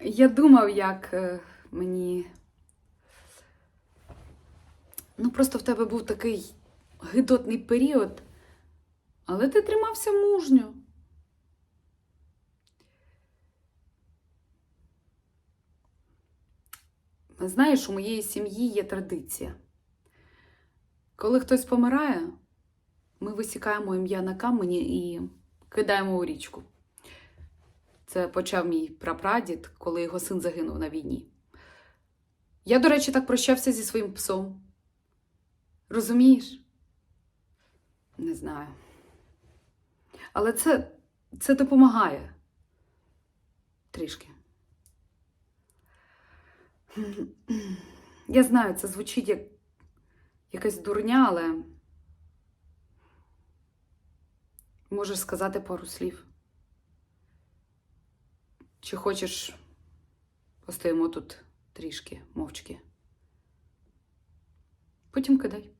Я думав, як е, мені. Ну, просто в тебе був такий гидотний період, але ти тримався мужньо. Знаєш, у моєї сім'ї є традиція. Коли хтось помирає, ми висікаємо ім'я на камені і кидаємо у річку. Це почав мій прапрадід, коли його син загинув на війні. Я, до речі, так прощався зі своїм псом. Розумієш? Не знаю. Але це, це допомагає. Трішки. Я знаю, це звучить як якась дурня, але можеш сказати пару слів. Чи хочеш постоїмо тут трішки мовчки? Потім кидай.